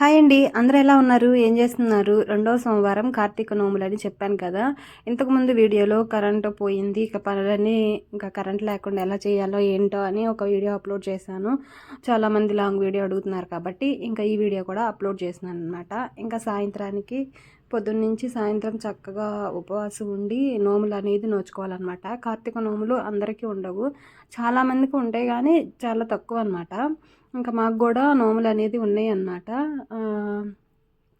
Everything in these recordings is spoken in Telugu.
హాయ్ అండి. అందరూ ఎలా ఉన్నారు? ఏం చేస్తున్నారు? రెండవ సోమవారం కార్తీక నోములు అని చెప్పాను కదా. ఇంతకుముందు వీడియోలో కరెంటు పోయింది. ఇక పనులన్నీ ఇంకా కరెంట్ లేకుండా ఎలా చేయాలో ఏంటో అని ఒక వీడియో అప్లోడ్ చేశాను. చాలామంది లాంగ్ వీడియో అడుగుతున్నారు కాబట్టి ఇంకా ఈ వీడియో కూడా అప్లోడ్ చేసినాను అనమాట ఇంకా సాయంత్రానికి పొద్దున్నుంచి సాయంత్రం చక్కగా ఉపవాసం ఉండి నోములు అనేది నోచుకోవాలన్నమాట. కార్తీక నోములు అందరికీ ఉండవు. చాలామందికి ఉంటాయి కానీ చాలా తక్కువ అనమాట ఇంకా మాకు కూడా నోములు అనేది ఉన్నాయి అన్నమాట.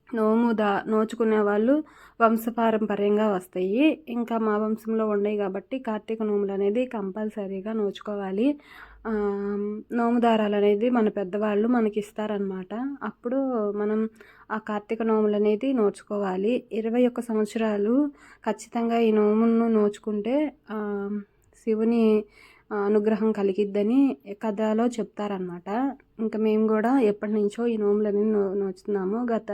నోము దా నోచుకునే వాళ్ళు వంశపారంపర్యంగా వస్తాయి. ఇంకా మా వంశంలో ఉన్నాయి కాబట్టి కార్తీక నోములు అనేది కంపల్సరీగా నోచుకోవాలి. నోము దారాలు అనేది మన పెద్దవాళ్ళు మనకి ఇస్తారనమాట అప్పుడు మనం ఆ కార్తీక నోములు అనేది నోచుకోవాలి. ఇరవై ఒక్క సంవత్సరాలు ఖచ్చితంగా ఈ నోములను నోచుకుంటే శివుని అనుగ్రహం కలిగిద్దని కథలో చెప్తారనమాట ఇంకా మేము కూడా ఎప్పటి నుంచో ఈ నోములని నో నోచుతున్నాము. గత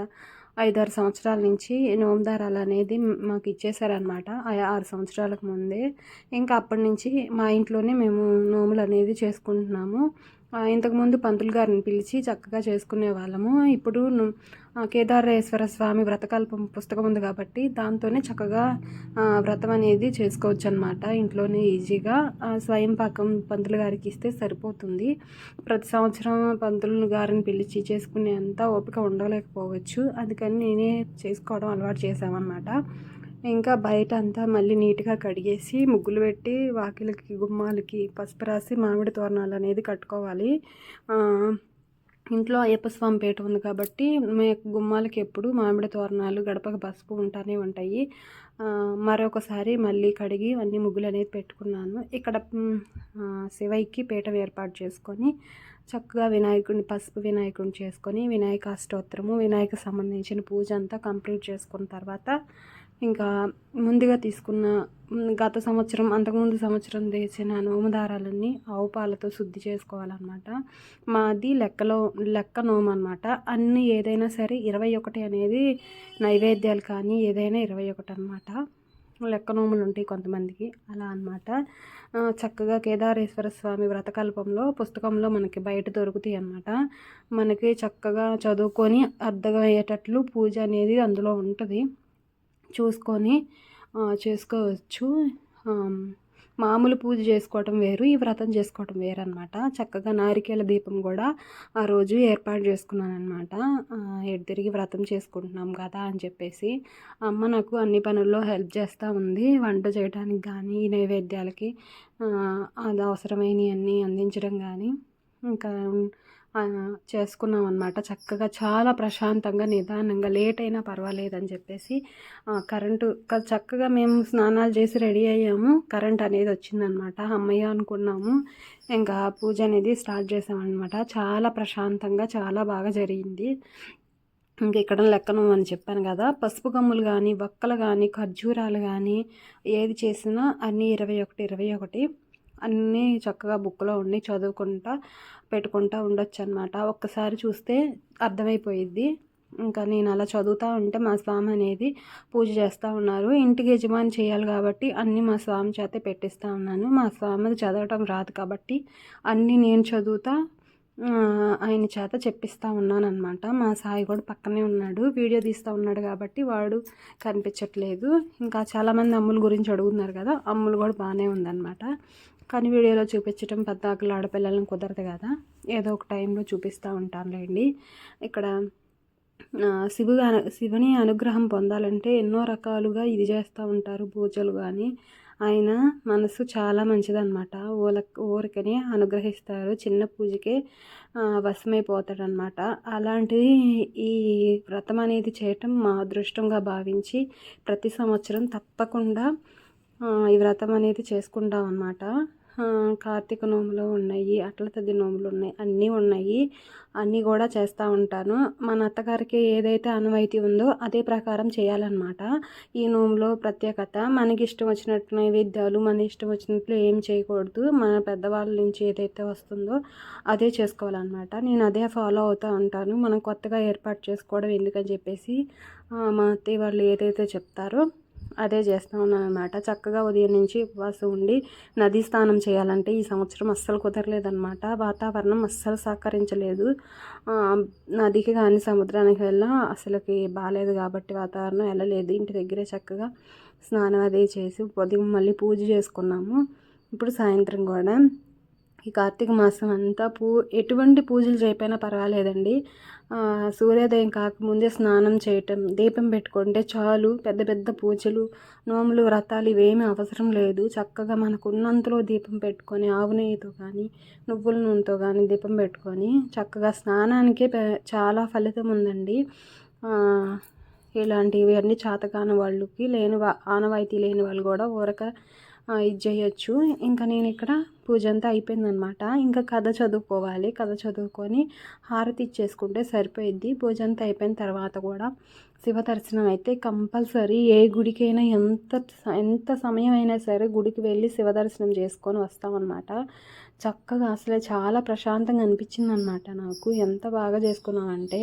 ఐదారు సంవత్సరాల నుంచి నోముదారాలు అనేది మాకు ఇచ్చేసారనమాట ఆరు సంవత్సరాలకు ముందే. ఇంకా అప్పటి నుంచి మా ఇంట్లోనే మేము నోములు అనేది చేసుకుంటున్నాము. ఇంతకుముందు పంతులు గారిని పిలిచి చక్కగా చేసుకునే వాళ్ళము. ఇప్పుడు కేదారేశ్వర స్వామి వ్రతకల్పం పుస్తకం ఉంది కాబట్టి దాంతోనే చక్కగా వ్రతం అనేది చేసుకోవచ్చు అనమాట ఇంట్లోనే ఈజీగా స్వయం పాకం పంతులు గారికి ఇస్తే సరిపోతుంది. ప్రతి సంవత్సరం పంతులు గారిని పిలిచి చేసుకునే అంత ఓపిక ఉండలేకపోవచ్చు. అందుకని నేనే చేసుకోవడం అలవాటు చేసామన్నమాట ఇంకా బయట అంతా మళ్ళీ నీట్గా కడిగేసి ముగ్గులు పెట్టి వాకిలకి గుమ్మాలకి పసుపు రాసి మామిడి తోరణాలు అనేది కట్టుకోవాలి. ఇంట్లో అయ్యప్ప స్వామి పేట ఉంది కాబట్టి మే గుమ్మాలకి ఎప్పుడు మామిడి తోరణాలు గడపకు పసుపు ఉంటానే ఉంటాయి. మరొకసారి మళ్ళీ కడిగి అన్ని ముగ్గులు అనేది పెట్టుకున్నాను. ఇక్కడ శివైకి పీఠం ఏర్పాటు చేసుకొని చక్కగా వినాయకుడిని పసుపు వినాయకుడిని చేసుకొని వినాయక అష్టోత్తరము వినాయక సంబంధించిన పూజ అంతా కంప్లీట్ చేసుకున్న తర్వాత ఇంకా ముందుగా తీసుకున్న గత సంవత్సరం అంతకుముందు సంవత్సరం తెచ్చిన నోమదారాలన్నీ ఆవు పాలతో శుద్ధి చేసుకోవాలన్నమాట. మాది లెక్కలో లెక్క నోమ అనమాట అన్ని ఏదైనా సరే ఇరవై ఒకటి అనేది నైవేద్యాలు కానీ ఏదైనా ఇరవై ఒకటి అనమాట లెక్క నోములు ఉంటాయి కొంతమందికి అలా అనమాట చక్కగా కేదారేశ్వర స్వామి వ్రతకల్పంలో పుస్తకంలో మనకి బయట దొరుకుతాయి అన్నమాట. మనకి చక్కగా చదువుకొని అర్థమయ్యేటట్లు పూజ అనేది అందులో ఉంటుంది. చూసుకొని చేసుకోవచ్చు. మామూలు పూజ చేసుకోవటం వేరు ఈ వ్రతం చేసుకోవటం వేరు అనమాట చక్కగా నారికేల దీపం కూడా ఆ రోజు ఏర్పాటు చేసుకున్నాను అనమాట ఎటు తిరిగి వ్రతం చేసుకుంటున్నాం కదా అని చెప్పేసి. అమ్మ నాకు అన్ని పనుల్లో హెల్ప్ చేస్తూ ఉంది. వంట చేయడానికి కానీ నైవేద్యాలకి అది అవసరమైనవి అన్నీ అందించడం కానీ ఇంకా చేసుకున్నాం అనమాట చక్కగా చాలా ప్రశాంతంగా నిదానంగా లేట్ అయినా పర్వాలేదని చెప్పేసి కరెంటు చక్కగా మేము స్నానాలు చేసి రెడీ అయ్యాము. కరెంట్ అనేది వచ్చిందనమాట అమ్మయ్య అనుకున్నాము. ఇంకా పూజ అనేది స్టార్ట్ చేసామన్నమాట. చాలా ప్రశాంతంగా చాలా బాగా జరిగింది. ఇంక ఇక్కడ లెక్కను అని చెప్పాను కదా. పసుపు గమ్ములు కానీ వక్కలు కానీ ఖర్జూరాలు కానీ ఏది చేసినా అన్నీ ఇరవై ఒకటి ఇరవై ఒకటి. అన్నీ చక్కగా బుక్లో ఉండి చదువుకుంటా పెట్టుకుంటూ ఉండొచ్చు అనమాట ఒక్కసారి చూస్తే అర్థమైపోయిద్ది. ఇంకా నేను అలా చదువుతూ ఉంటే మా స్వామి అనేది పూజ చేస్తూ ఉన్నారు. ఇంటికి యజమాని చేయాలి కాబట్టి అన్నీ మా స్వామి చేతే పెట్టిస్తూ ఉన్నాను. మా స్వామికి చదవటం రాదు కాబట్టి అన్నీ నేను చదువుతా ఆయన చేత చెప్పిస్తూ ఉన్నాను అనమాట మా సాయి కూడా పక్కనే ఉన్నాడు. వీడియో తీస్తూ ఉన్నాడు కాబట్టి వాడు కనిపించట్లేదు. ఇంకా చాలామంది అమ్ముల గురించి అడుగుతున్నారు కదా అమ్ములు కూడా బాగానే ఉందన్నమాట. కానీ వీడియోలో చూపించడం పెద్ద ఆడపిల్లలను కుదరదు కదా. ఏదో ఒక టైంలో చూపిస్తూ ఉంటానులేండి. ఇక్కడ శివు శివుని అనుగ్రహం పొందాలంటే ఎన్నో రకాలుగా ఇది చేస్తూ ఉంటారు పూజలు కానీ ఆయన మనసు చాలా మంచిదన్నమాట. ఊల ఊరికనే అనుగ్రహిస్తారు. చిన్న పూజకే వశమైపోతాడనమాట అలాంటిది ఈ వ్రతం అనేది చేయటం మా అదృష్టంగా భావించి ప్రతి సంవత్సరం తప్పకుండా ఈ వ్రతం అనేది చేసుకుంటాం అన్నమాట కార్తీక నోములు ఉన్నాయి అట్ల తది నోములు ఉన్నాయి అన్నీ ఉన్నాయి. అన్నీ కూడా చేస్తూ ఉంటాను. మన అత్తగారికి ఏదైతే అనువైతే ఉందో అదే ప్రకారం చేయాలన్నమాట. ఈ నోములో ప్రత్యేకత మనకి ఇష్టం వచ్చినట్టు నైవేద్యాలు మన ఇష్టం వచ్చినట్లు ఏం చేయకూడదు. మన పెద్దవాళ్ళ నుంచి ఏదైతే వస్తుందో అదే చేసుకోవాలన్నమాట. నేను అదే ఫాలో అవుతూ ఉంటాను. మనం కొత్తగా ఏర్పాటు చేసుకోవడం ఎందుకని చెప్పేసి మా అత్తయ్య వాళ్ళు ఏదైతే చెప్తారో అదే చేస్తూ ఉన్నాను అనమాట చక్కగా ఉదయం నుంచి ఉపవాసం ఉండి నదీ స్నానం చేయాలంటే ఈ సంవత్సరం అస్సలు కుదరలేదన్నమాట. వాతావరణం అస్సలు సహకరించలేదు. నదికి కానీ సముద్రానికి వెళ్ళా అసలుకి బాగాలేదు కాబట్టి వాతావరణం వెళ్ళలేదు. ఇంటి దగ్గరే చక్కగా స్నానం అదే చేసి ఉదయం మళ్ళీ పూజ చేసుకున్నాము. ఇప్పుడు సాయంత్రం కూడా ఈ కార్తీక మాసం అంతా పూ ఎటువంటి పూజలు చేయకపోయినా పర్వాలేదండి. సూర్యోదయం కాకముందే స్నానం చేయటం దీపం పెట్టుకుంటే చాలు పెద్ద పెద్ద పూజలు నోములు వ్రతాలు ఇవేమీ అవసరం లేదు. చక్కగా మనకు ఉన్నంతలో దీపం పెట్టుకొని ఆవు నెయ్యితో కానీ నువ్వుల నూనెతో కానీ దీపం పెట్టుకొని చక్కగా స్నానానికే చాలా ఫలితం ఉందండి. ఇలాంటివి అన్నీ చేతకాని వాళ్ళకి లేని వా- ఆనవాయితీ లేని వాళ్ళు కూడా ఊరక ఇది చేయొచ్చు. ఇంకా నేను ఇక్కడ పూజ అంతా అయిపోయిందనమాట. ఇంకా కథ చదువుకోవాలి. కథ చదువుకొని హారతి ఇచ్చేసుకుంటే సరిపోయిద్ది. పూజ అంతా అయిపోయిన తర్వాత కూడా శివ దర్శనం అయితే కంపల్సరీ ఏ గుడికైనా ఎంత ఎంత సమయం అయినా సరే గుడికి వెళ్ళి శివ దర్శనం చేసుకొని వస్తామన్నమాట చక్కగా అసలే చాలా ప్రశాంతంగా అనిపించింది అనమాట నాకు. ఎంత బాగా చేసుకున్నామంటే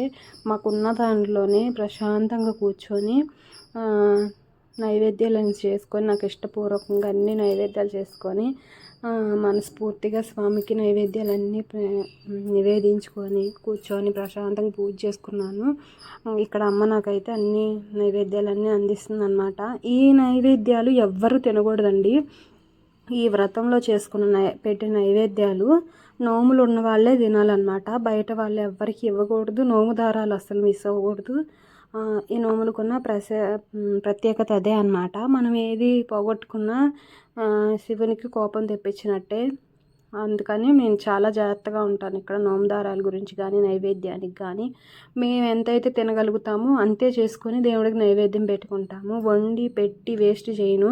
మాకున్న దాంట్లోనే ప్రశాంతంగా కూర్చొని నైవేద్యాలను చేసుకొని నాకు ఇష్టపూర్వకంగా అన్ని నైవేద్యాలు చేసుకొని మనస్ఫూర్తిగా స్వామికి నైవేద్యాలన్నీ నివేదించుకొని కూర్చొని ప్రశాంతంగా పూజ చేసుకున్నాను. ఇక్కడ అమ్మ నాకైతే అన్ని నైవేద్యాలన్నీ అందిస్తుంది అనమాట ఈ నైవేద్యాలు ఎవ్వరు తినకూడదండి. ఈ వ్రతంలో చేసుకున్న నై పెట్టిన నైవేద్యాలు నోములు ఉన్న వాళ్ళే తినాలన్నమాట. బయట వాళ్ళు ఎవ్వరికి ఇవ్వకూడదు. నోము దారాలు అస్సలు మిస్ అవ్వకూడదు. ఈ నోములకున్న ప్రస ప్రత్యేకత అదే అన్నమాట. మనం ఏది పోగొట్టుకున్నా శివునికి కోపం తెప్పించినట్టే. అందుకని నేను చాలా జాగ్రత్తగా ఉంటాను ఇక్కడ నోమదారాల గురించి కానీ నైవేద్యానికి కానీ మేము ఎంతైతే తినగలుగుతామో అంతే చేసుకొని దేవుడికి నైవేద్యం పెట్టుకుంటాము. వండి పెట్టి వేస్ట్ చేయను.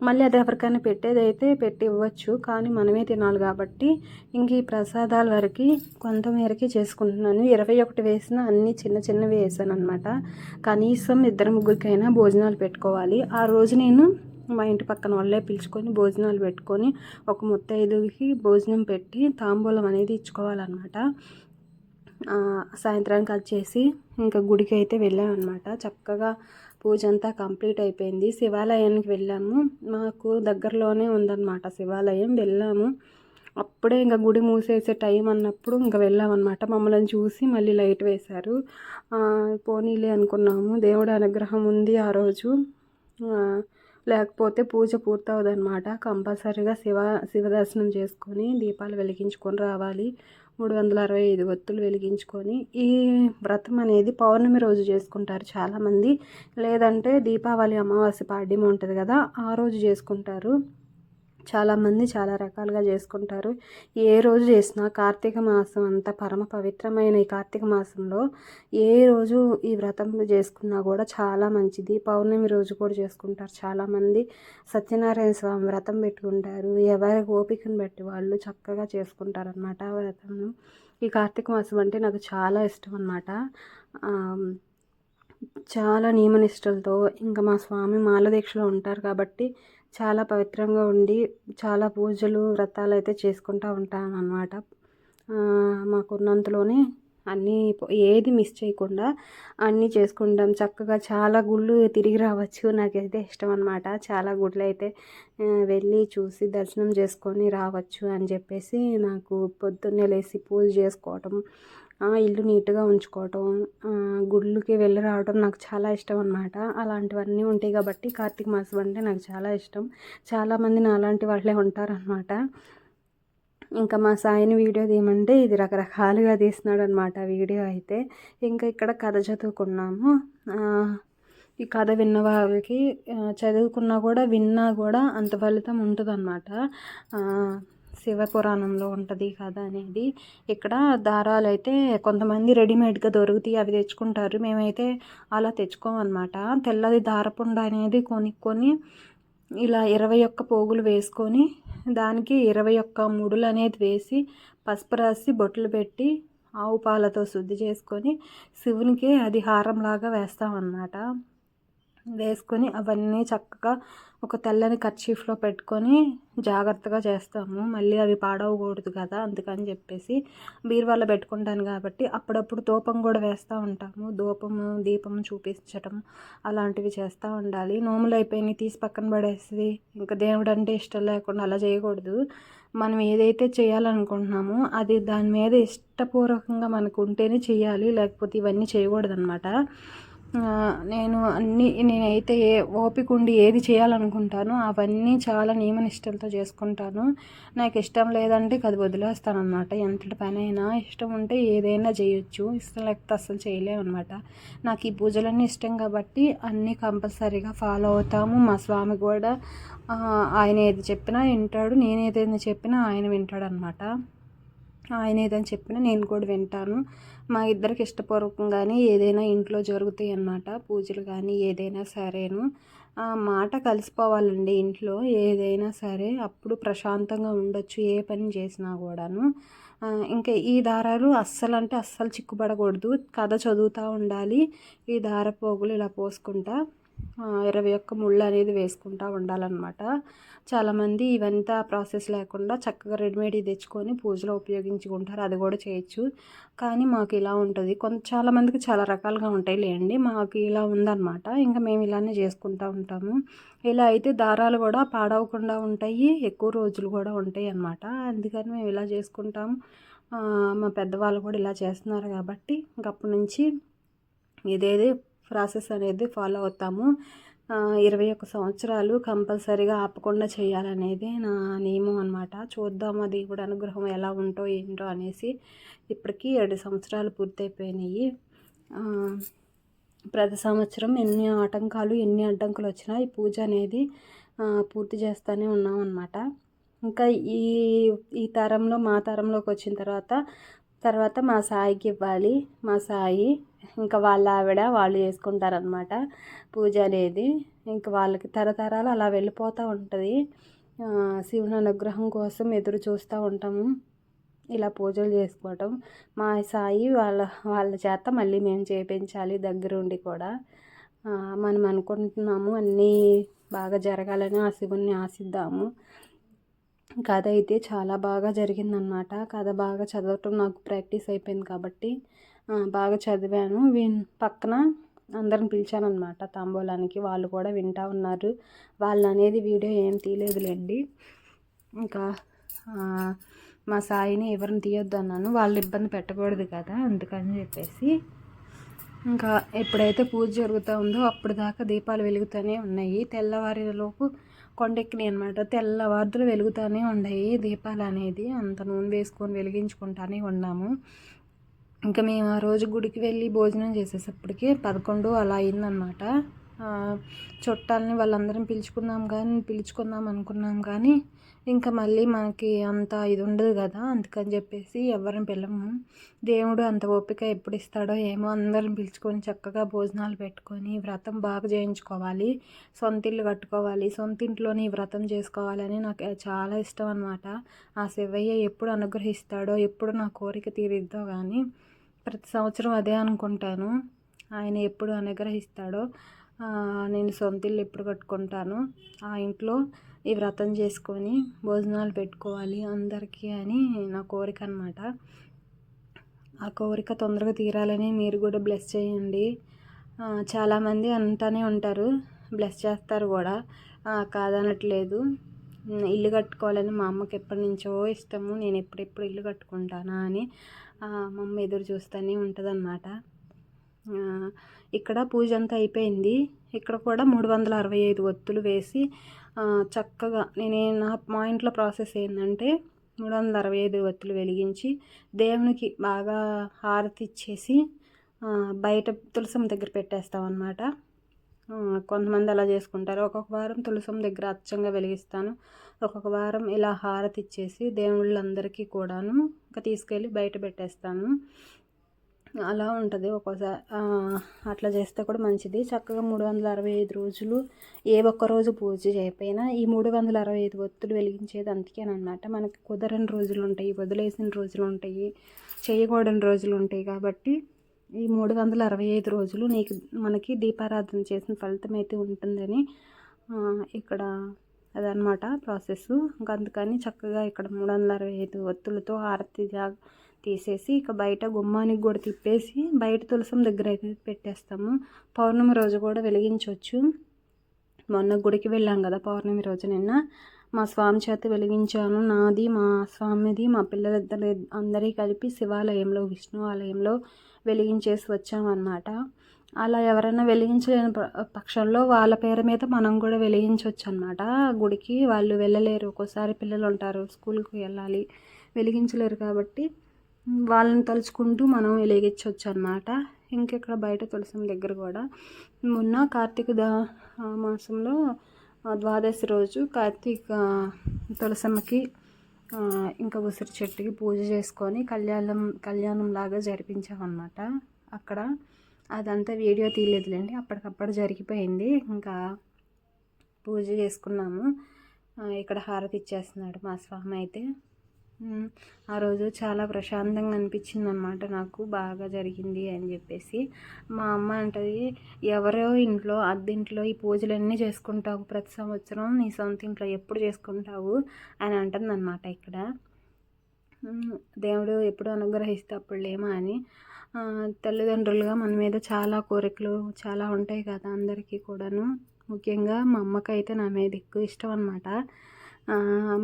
మళ్ళీ అది ఎవరికైనా పెట్టేదైతే పెట్టి ఇవ్వచ్చు. కానీ మనమే తినాలి కాబట్టి ఇంక ఈ ప్రసాదాల వరకు కొంతమేరకి చేసుకుంటున్నాను. ఇరవై ఒకటి వేసిన అన్ని చిన్న చిన్నవి వేసాను అనమాట కనీసం ఇద్దరు ముగ్గురికైనా భోజనాలు పెట్టుకోవాలి. ఆ రోజు నేను మా ఇంటి పక్కన వాళ్ళే పిలుచుకొని భోజనాలు పెట్టుకొని ఒక ముత్తైదుకి భోజనం పెట్టి తాంబూలం అనేది ఇచ్చుకోవాలన్నమాట. సాయంత్రానికి వచ్చేసి ఇంకా గుడికి అయితే వెళ్ళామన్నమాట చక్కగా పూజ అంతా కంప్లీట్ అయిపోయింది. శివాలయానికి వెళ్ళాము. మాకు దగ్గరలోనే ఉందన్నమాట శివాలయం. వెళ్ళాము. అప్పుడే ఇంకా గుడి మూసేసే టైం అన్నప్పుడు ఇంకా వెళ్ళామన్నమాట. మమ్మల్ని చూసి మళ్ళీ లైట్ వేశారు. పోనీలే అనుకున్నాము. దేవుడి అనుగ్రహం ఉంది ఆ రోజు. లేకపోతే పూజ పూర్తవుదనమాట కంపల్సరీగా శివ శివ దర్శనం చేసుకొని దీపాలు వెలిగించుకొని రావాలి. మూడు వందల అరవై ఐదు ఒత్తులు వెలిగించుకొని ఈ వ్రతం అనేది పౌర్ణమి రోజు చేసుకుంటారు చాలామంది. లేదంటే దీపావళి అమావాస్య పాడ్యం ఉంటుంది కదా ఆ రోజు చేసుకుంటారు. చాలామంది చాలా రకాలుగా చేసుకుంటారు. ఏ రోజు చేసినా కార్తీక మాసం అంతా పరమ పవిత్రమైన ఈ కార్తీక మాసంలో ఏ రోజు ఈ వ్రతం చేసుకున్నా కూడా చాలా మంచిది. పౌర్ణమి రోజు కూడా చేసుకుంటారు చాలామంది సత్యనారాయణ స్వామి వ్రతం పెట్టుకుంటారు. ఎవరి ఓపికను బట్టి వాళ్ళు చక్కగా చేసుకుంటారనమాట ఆ వ్రతంను. ఈ కార్తీక మాసం అంటే నాకు చాలా ఇష్టం అనమాట చాలా నియమనిష్టలతో ఇంకా మా స్వామి మాల దీక్షలో ఉంటారు కాబట్టి చాలా పవిత్రంగా ఉండి చాలా పూజలు వ్రతాలు అయితే చేసుకుంటూ ఉంటాను అనమాట మాకున్నంతలోనే అన్నీ ఏది మిస్ చేయకుండా అన్నీ చేసుకుంటాం. చక్కగా చాలా గుళ్ళు తిరిగి రావచ్చు. నాకైతే ఇష్టం అనమాట చాలా గుళ్ళు అయితే వెళ్ళి చూసి దర్శనం చేసుకొని రావచ్చు అని చెప్పేసి నాకు పొద్దున్నే లేచి పూజ చేసుకోవటం ఇల్లు నీట్గా ఉంచుకోవటం గుళ్ళకి వెళ్ళి రావడం నాకు చాలా ఇష్టం అనమాట అలాంటివన్నీ ఉంటాయి కాబట్టి కార్తీక మాసం అంటే నాకు చాలా ఇష్టం. చాలామంది నా అలాంటి వాళ్ళే ఉంటారనమాట ఇంకా మా సాయిని వీడియో తీయమంటే ఇది రకరకాలుగా తీస్తున్నాడు అనమాట వీడియో అయితే. ఇంకా ఇక్కడ కథ చదువుకున్నాము. ఈ కథ విన్న వాళ్ళకి చదువుకున్నా కూడా విన్నా కూడా అంత ఫలితం ఉంటుంది అనమాట శివపురాణంలో ఉంటుంది కథ అనేది. ఇక్కడ దారాలు అయితే కొంతమంది రెడీమేడ్గా దొరుకుతాయి అవి తెచ్చుకుంటారు. మేమైతే అలా తెచ్చుకోమన్నమాట తెల్లది దారపుండ అనేది కొనుక్కొని ఇలా ఇరవై ఒక్క పోగులు వేసుకొని దానికి ఇరవై ఒక్క ముడులు అనేది వేసి పసుపు రాసి బొట్లు పెట్టి ఆవు పాలతో శుద్ధి చేసుకొని శివునికి అది హారంలాగా వేస్తామన్నమాట వేసుకొని అవన్నీ చక్కగా ఒక తెల్లని కర్చీఫ్లో పెట్టుకొని జాగ్రత్తగా చేస్తాము. మళ్ళీ అవి పాడవకూడదు కదా అందుకని చెప్పేసి బీరువాలో పెట్టుకుంటాను కాబట్టి అప్పుడప్పుడు ధూపం కూడా వేస్తూ ఉంటాము. ధూపము దీపం చూపించటం అలాంటివి చేస్తూ ఉండాలి. నోములు అయిపోయినాయి తీసి పక్కన పడేసి ఇంకా దేవుడు అంటే ఇష్టం లేకుండా అలా చేయకూడదు. మనం ఏదైతే చేయాలనుకుంటున్నామో అది దాని మీద ఇష్టపూర్వకంగా మనకు ఉంటేనే చేయాలి లేకపోతే ఇవన్నీ చేయకూడదు అనమాట నేను అన్ని నేనైతే ఏ ఓపిక ఉండి ఏది చేయాలనుకుంటానో అవన్నీ చాలా నియమనిష్టలతో చేసుకుంటాను. నాకు ఇష్టం లేదంటే అది వదిలేస్తాను అనమాట ఎంతటి పని అయినా ఇష్టం ఉంటే ఏదైనా చేయొచ్చు. ఇష్టం లేకపోతే అసలు చేయలేము అనమాట నాకు ఈ పూజలన్నీ ఇష్టం కాబట్టి అన్నీ కంపల్సరీగా ఫాలో అవుతాము. మా స్వామి కూడా ఆయన ఏది చెప్పినా వింటాడు. నేను ఏదైనా చెప్పినా ఆయన వింటాడు అనమాట ఆయన ఏదని చెప్పినా నేను కూడా వింటాను. మా ఇద్దరికి ఇష్టపూర్వకంగానే ఏదైనా ఇంట్లో జరుగుతాయి అన్నమాట. పూజలు కానీ ఏదైనా సరేను. మాట కలిసిపోవాలండి ఇంట్లో. ఏదైనా సరే అప్పుడు ప్రశాంతంగా ఉండొచ్చు ఏ పని చేసినా కూడాను. ఇంకా ఈ దారాలు అస్సలు అంటే అస్సలు చిక్కుపడకూడదు. కథ చదువుతూ ఉండాలి. ఈ దార పోగులు ఇలా పోసుకుంటా ఇరవై ఒక్క ముళ్ళు అనేది వేసుకుంటూ ఉండాలన్నమాట. చాలామంది ఇవంతా ప్రాసెస్ లేకుండా చక్కగా రెడీమేడ్ తెచ్చుకొని పూజలో ఉపయోగించుకుంటారు. అది కూడా చేయొచ్చు. కానీ మాకు ఇలా ఉంటుంది. కొంత చాలామందికి చాలా రకాలుగా ఉంటాయి లేండి. మాకు ఇలా ఉందన్నమాట. ఇంకా మేము ఇలానే చేసుకుంటూ ఉంటాము. ఇలా అయితే దారాలు కూడా పాడవకుండా ఉంటాయి. ఎక్కువ రోజులు కూడా ఉంటాయి అన్నమాట. అందుకని మేము ఇలా చేసుకుంటాము. మా పెద్దవాళ్ళు కూడా ఇలా చేస్తున్నారు కాబట్టి ఇంకప్పటి నుంచి ఇదేది ప్రాసెస్ అనేది ఫాలో అవుతాము. ఇరవై ఒక్క సంవత్సరాలు కంపల్సరీగా ఆపకుండా చేయాలనేది నా నియమం అనమాట చూద్దాం అది కూడా అనుగ్రహం ఎలా ఉంటో ఏంటో అనేసి ఇప్పటికీ ఏడు సంవత్సరాలు పూర్తయిపోయినాయి. ప్రతి సంవత్సరం ఎన్ని ఆటంకాలు ఎన్ని అడ్డంకులు వచ్చినా ఈ పూజ అనేది పూర్తి చేస్తూనే ఉన్నాం అనమాట ఇంకా ఈ ఈ తరంలో మా తరంలోకి వచ్చిన తర్వాత తర్వాత మా సాయికి ఇవ్వాలి. మా సాయి ఇంకా వాళ్ళ ఆవిడ వాళ్ళు చేసుకుంటారనమాట పూజ అనేది. ఇంకా వాళ్ళకి తరతరాలు అలా వెళ్ళిపోతూ ఉంటుంది. శివుని అనుగ్రహం కోసం ఎదురు చూస్తూ ఉంటాము. ఇలా పూజలు చేసుకోవటం. మా సాయి వాళ్ళ వాళ్ళ చేత మళ్ళీ మేము చేయించాలి దగ్గరుండి కూడా. మనం అనుకుంటున్నాము అన్నీ బాగా జరగాలని ఆ శివుణ్ణి ఆశిద్దాము. కథ అయితే చాలా బాగా జరిగిందనమాట కథ బాగా చదవటం నాకు ప్రాక్టీస్ అయిపోయింది కాబట్టి బాగా చదివాను. విన్ పక్కన అందరిని పిలిచానమాట తాంబూలానికి. వాళ్ళు కూడా వింటూ ఉన్నారు. వాళ్ళు అనేది వీడియో ఏం తీయలేదులేండి. ఇంకా మా సాయిని ఎవరిని తీయొద్దు అన్నాను. వాళ్ళు ఇబ్బంది పెట్టకూడదు కదా అందుకని చెప్పేసి. ఇంకా ఎప్పుడైతే పూజ జరుగుతూ ఉందో అప్పుడు దాకా దీపాలు వెలుగుతూనే ఉన్నాయి. తెల్లవారిలోపు కొండెక్కినాయి అనమాట తెల్లవారులు వెలుగుతూనే ఉన్నాయి దీపాలు అనేది అంత నూనె వేసుకొని వెలిగించుకుంటానే ఉన్నాము. ఇంకా మేము ఆ రోజు గుడికి వెళ్ళి భోజనం చేసేటప్పటికి పదకొండు అలా అయిందనమాట చుట్టాలని వాళ్ళందరం పిలుచుకుందాం కానీ పిలుచుకుందాం అనుకున్నాం కానీ ఇంకా మళ్ళీ మనకి అంత ఇది ఉండదు కదా. అందుకని చెప్పేసి ఎవరిని పిల్లము దేవుడు అంత ఓపిక ఎప్పుడు ఇస్తాడో ఏమో అందరం పిలుచుకొని చక్కగా భోజనాలు పెట్టుకొని వ్రతం బాగా చేయించుకోవాలి. సొంత ఇల్లు కట్టుకోవాలి. సొంత ఇంట్లోని వ్రతం చేసుకోవాలని నాకు చాలా ఇష్టం అనమాట ఆ శివయ్య ఎప్పుడు అనుగ్రహిస్తాడో ఎప్పుడు నా కోరిక తీరిద్దో కానీ ప్రతి సంవత్సరం అదే అనుకుంటాను. ఆయన ఎప్పుడు అనుగ్రహిస్తాడో నేను సొంత ఇల్లు ఎప్పుడు కట్టుకుంటాను. ఆ ఇంట్లో ఈ వ్రతం చేసుకొని భోజనాలు పెట్టుకోవాలి అందరికీ అని నా కోరిక అనమాట ఆ కోరిక తొందరగా తీరాలని మీరు కూడా బ్లెస్ చేయండి. చాలామంది అంటానే ఉంటారు బ్లెస్ చేస్తారు కూడా. కాదనట్లేదు. ఇల్లు కట్టుకోవాలని మా అమ్మకి ఎప్పటి నుంచో ఇష్టము నేను ఎప్పుడెప్పుడు ఇల్లు కట్టుకుంటానా అని మా అమ్మ ఎదురు చూస్తూనే ఉంటుంది అన్నమాట ఇక్కడ పూజ అంతా అయిపోయింది. ఇక్కడ కూడా మూడు వందల అరవై ఐదు ఒత్తులు వేసి చక్కగా నేను నా మా ఇంట్లో ప్రాసెస్ ఏంటంటే మూడు వందల అరవై ఐదు ఒత్తులు వెలిగించి దేవునికి బాగా హారతి ఇచ్చేసి బయట తులసం దగ్గర పెట్టేస్తాం అన్నమాట కొంతమంది అలా చేసుకుంటారు. ఒక్కొక్క వారం తులసం దగ్గర అచ్చంగా వెలిగిస్తాను. ఒక్కొక్క వారం ఇలా హారతి ఇచ్చేసి దేవుళ్ళందరికీ కూడాను ఇంకా తీసుకెళ్ళి బయట పెట్టేస్తాను. అలా ఉంటుంది ఒక్కోసారి అట్లా చేస్తే కూడా మంచిది. చక్కగా మూడు వందల అరవై ఐదు రోజులు ఏ ఒక్క రోజు పూజ చేయకపోయినా ఈ మూడు వందల అరవై ఐదు ఒత్తులు వెలిగించేది అందుకేనమాట మనకి కుదరని రోజులు ఉంటాయి వదిలేసిన రోజులు ఉంటాయి చేయకూడని రోజులు ఉంటాయి కాబట్టి ఈ మూడు వందల అరవై ఐదు రోజులు నీకు మనకి దీపారాధన చేసిన ఫలితం అయితే ఉంటుందని ఇక్కడ అదనమాట ప్రాసెస్ ఇంకా అందుకని చక్కగా ఇక్కడ మూడు వందల అరవై ఐదు ఒత్తులతో హారతి జాగ్ర తీసేసి ఇక బయట గుమ్మానికి కూడా తిప్పేసి బయట తులసం దగ్గర అయితే పెట్టేస్తాము. పౌర్ణమి రోజు కూడా వెలిగించవచ్చు మొన్న గుడికి వెళ్ళాం కదా పౌర్ణమి రోజు నిన్న. మా స్వామి చేత వెలిగించాను. నాది మా స్వామిది మా పిల్లలిద్దరి అందరి కలిపి శివాలయంలో విష్ణు ఆలయంలో వెలిగించేసి వచ్చామన్నమాట. అలా ఎవరైనా వెలిగించలేని ప- పక్షంలో వాళ్ళ పేరు మీద మనం కూడా వెలిగించవచ్చు అనమాట గుడికి వాళ్ళు వెళ్ళలేరు. ఒక్కోసారి పిల్లలు ఉంటారు స్కూల్కి వెళ్ళాలి వెలిగించలేరు కాబట్టి వాళ్ళని తలుచుకుంటూ మనం వెలిగించవచ్చు అనమాట ఇంకెక్కడ బయట తులసం దగ్గర కూడా. మొన్న కార్తీక దా మాసంలో ద్వాదశి రోజు కార్తీక తులసమ్మకి ఇంకా ఉసిరి చెట్టుకి పూజ చేసుకొని కళ్యాణం కళ్యాణం లాగా జరిపించామన్నమాట. అక్కడ అదంతా వీడియో తీయలేదులేండి. అప్పటికప్పుడు జరిగిపోయింది. ఇంకా పూజ చేసుకున్నాము. ఇక్కడ హారతి ఇచ్చేస్తున్నాడు మా స్వామి అయితే. ఆ రోజు చాలా ప్రశాంతంగా అనిపించింది అనమాట నాకు బాగా జరిగింది అని చెప్పేసి. మా అమ్మ అంటది ఎవరో ఇంట్లో అద్దెంట్లో ఈ పూజలన్నీ చేసుకుంటావు. ప్రతి సంవత్సరం నీ సొంత ఇంట్లో ఎప్పుడు చేసుకుంటావు? అని అంటుంది అనమాట ఇక్కడ దేవుడు ఎప్పుడు అనుగ్రహిస్తే అప్పుడు లేమా? అని. తల్లిదండ్రులుగా మన మీద చాలా కోరికలు చాలా ఉంటాయి కదా అందరికీ కూడాను. ముఖ్యంగా మా అమ్మకైతే నా మీద ఎక్కువ ఇష్టం అనమాట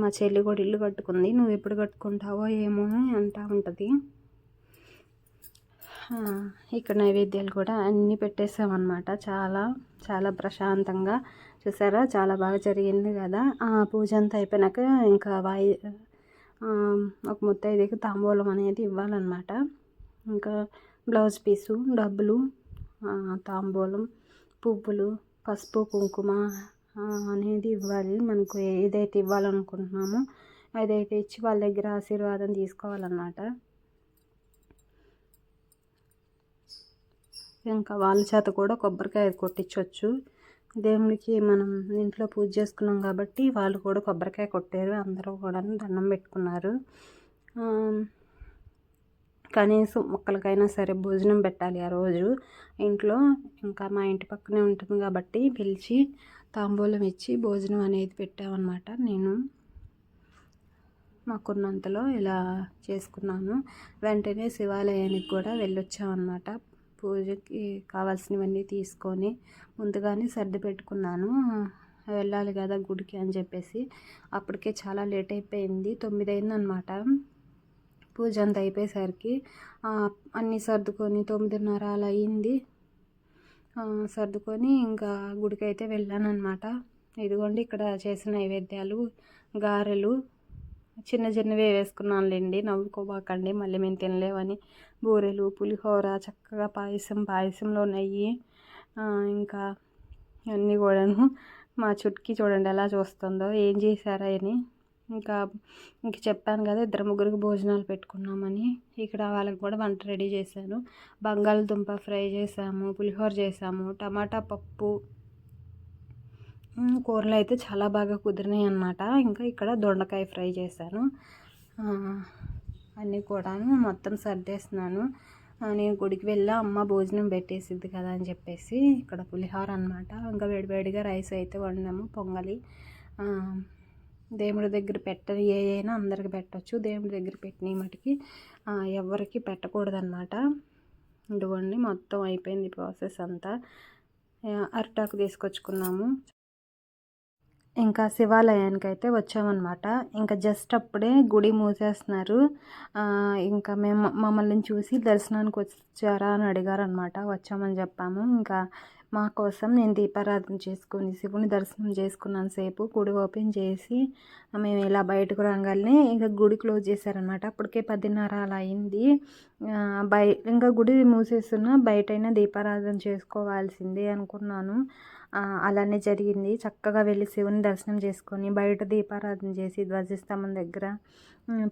మా చెల్లి కూడా ఇల్లు కట్టుకుంది. నువ్వు ఎప్పుడు కట్టుకుంటావో ఏమో అని అంటా ఉంటుంది. ఇక్కడ నైవేద్యాలు కూడా అన్నీ పెట్టేసామన్నమాట. చాలా చాలా ప్రశాంతంగా. చూసారా? చాలా బాగా జరిగింది కదా. ఆ పూజ అంతా అయిపోయినాక ఇంకా వాయి ఒక ముత్తైదుకి తాంబూలం అనేది ఇవ్వాలన్నమాట. ఇంకా బ్లౌజ్ పీసు డబ్బులు తాంబూలం పువ్వులు పసుపు కుంకుమ అనేది ఇవ్వాలి. మనకు ఏదైతే ఇవ్వాలనుకుంటున్నామో అదైతే ఇచ్చి వాళ్ళ దగ్గర ఆశీర్వాదం తీసుకోవాలన్నమాట. ఇంకా వాళ్ళ చేత కూడా కొబ్బరికాయ కొట్టించవచ్చు దేవునికి మనం ఇంట్లో పూజ చేసుకున్నాం కాబట్టి వాళ్ళు కూడా కొబ్బరికాయ కొట్టారు. అందరూ కూడా దండం పెట్టుకున్నారు. కనీసం మొక్కలకైనా సరే భోజనం పెట్టాలి ఆ రోజు. ఇంట్లో ఇంకా మా ఇంటి పక్కనే ఉంటుంది కాబట్టి పిలిచి తాంబూలం ఇచ్చి భోజనం అనేది పెట్టామన్నమాట. నేను మాకున్నంతలో ఇలా చేసుకున్నాను. వెంటనే శివాలయానికి కూడా వెళ్ళొచ్చామన్నమాట. పూజకి కావాల్సినవన్నీ తీసుకొని ముందుగానే సర్ది పెట్టుకున్నాను. వెళ్ళాలి కదా గుడికి అని చెప్పేసి. అప్పటికే చాలా లేట్ అయిపోయింది. తొమ్మిది అయిందనమాట పూజ అంతా అయిపోయేసరికి అన్నీ సర్దుకొని తొమ్మిదిన్నర అలా అయింది. సర్దుకొని ఇంకా గుడికి అయితే వెళ్ళాను అనమాట ఇదిగోండి ఇక్కడ చేసిన నైవేద్యాలు గారెలు చిన్న చిన్నవి వేసుకున్నానులేండి. నవ్వుకోబాకండి మళ్ళీ మేము తినలేవని బూరెలు పులిహోర చక్కగా పాయసం పాయసంలో నెయ్యి ఇంకా అన్నీ కూడాను మా చుట్టుకి చూడండి ఎలా చూస్తుందో ఏం చేశారా అని ఇంకా ఇంక చెప్పాను కదా ఇద్దరు ముగ్గురికి భోజనాలు పెట్టుకున్నామని. ఇక్కడ వాళ్ళకి కూడా వంట రెడీ చేశాను బంగాళదుంప ఫ్రై చేసాము పులిహోర చేసాము టమాటా పప్పు. కూరలు అయితే చాలా బాగా కుదిరినాయి అన్నమాట. ఇంకా ఇక్కడ దొండకాయ ఫ్రై చేశాను. అన్నీ కూడాను మొత్తం సర్దేస్తున్నాను. నేను గుడికి వెళ్ళా అమ్మ భోజనం పెట్టేసిద్ది కదా అని చెప్పేసి ఇక్కడ పులిహోర అనమాట ఇంకా వేడివేడిగా రైస్ అయితే వండాము పొంగలి. దేవుడి దగ్గర పెట్టని ఏ అయినా అందరికి పెట్టచ్చు. దేవుడి దగ్గర పెట్టిన మటుకి ఎవరికి పెట్టకూడదు అనమాట ఇదిగోండి మొత్తం అయిపోయింది ప్రాసెస్ అంతా. అరిటాకు తీసుకొచ్చుకున్నాము. ఇంకా శివాలయానికి అయితే వచ్చామన్నమాట. ఇంకా జస్ట్ అప్పుడే గుడి మూసేస్తున్నారు. ఇంకా మేము మమ్మల్ని చూసి దర్శనానికి వచ్చారా అని అడిగారనమాట వచ్చామని చెప్పాము. ఇంకా మా కోసం నేను దీపారాధన చేసుకుని శివుని దర్శనం చేసుకున్నాను సేపు గుడి ఓపెన్ చేసి మేము ఇలా బయటకు రాగానే ఇంకా గుడి క్లోజ్ చేశారనమాట అప్పటికే పదిన్నర అలా అయింది. బయ ఇంకా గుడి మూసేస్తున్నా బయటైనా దీపారాధన చేసుకోవాల్సిందే అనుకున్నాను. అలానే జరిగింది. చక్కగా వెళ్ళి శివుని దర్శనం చేసుకొని బయట దీపారాధన చేసి ధ్వజస్తంభం దగ్గర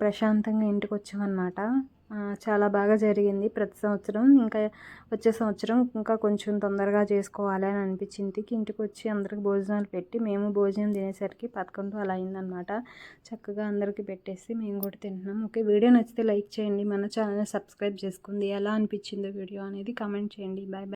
ప్రశాంతంగా ఇంటికి వచ్చామన్నమాట. చాలా బాగా జరిగింది ప్రతి సంవత్సరం. ఇంకా వచ్చే సంవత్సరం ఇంకా కొంచెం తొందరగా చేసుకోవాలి అని అనిపించింది. ఇంటికి వచ్చి అందరికి భోజనాలు పెట్టి మేము భోజనం తినేసరికి పదకొండు అలా అయిందనమాట చక్కగా అందరికీ పెట్టేసి మేము కూడా తింటున్నాం. ఓకే వీడియో నచ్చితే లైక్ చేయండి. మన ఛానల్ సబ్స్క్రైబ్ చేసుకుంది. ఎలా అనిపించిందో వీడియో అనేది కామెంట్ చేయండి. Bye bye.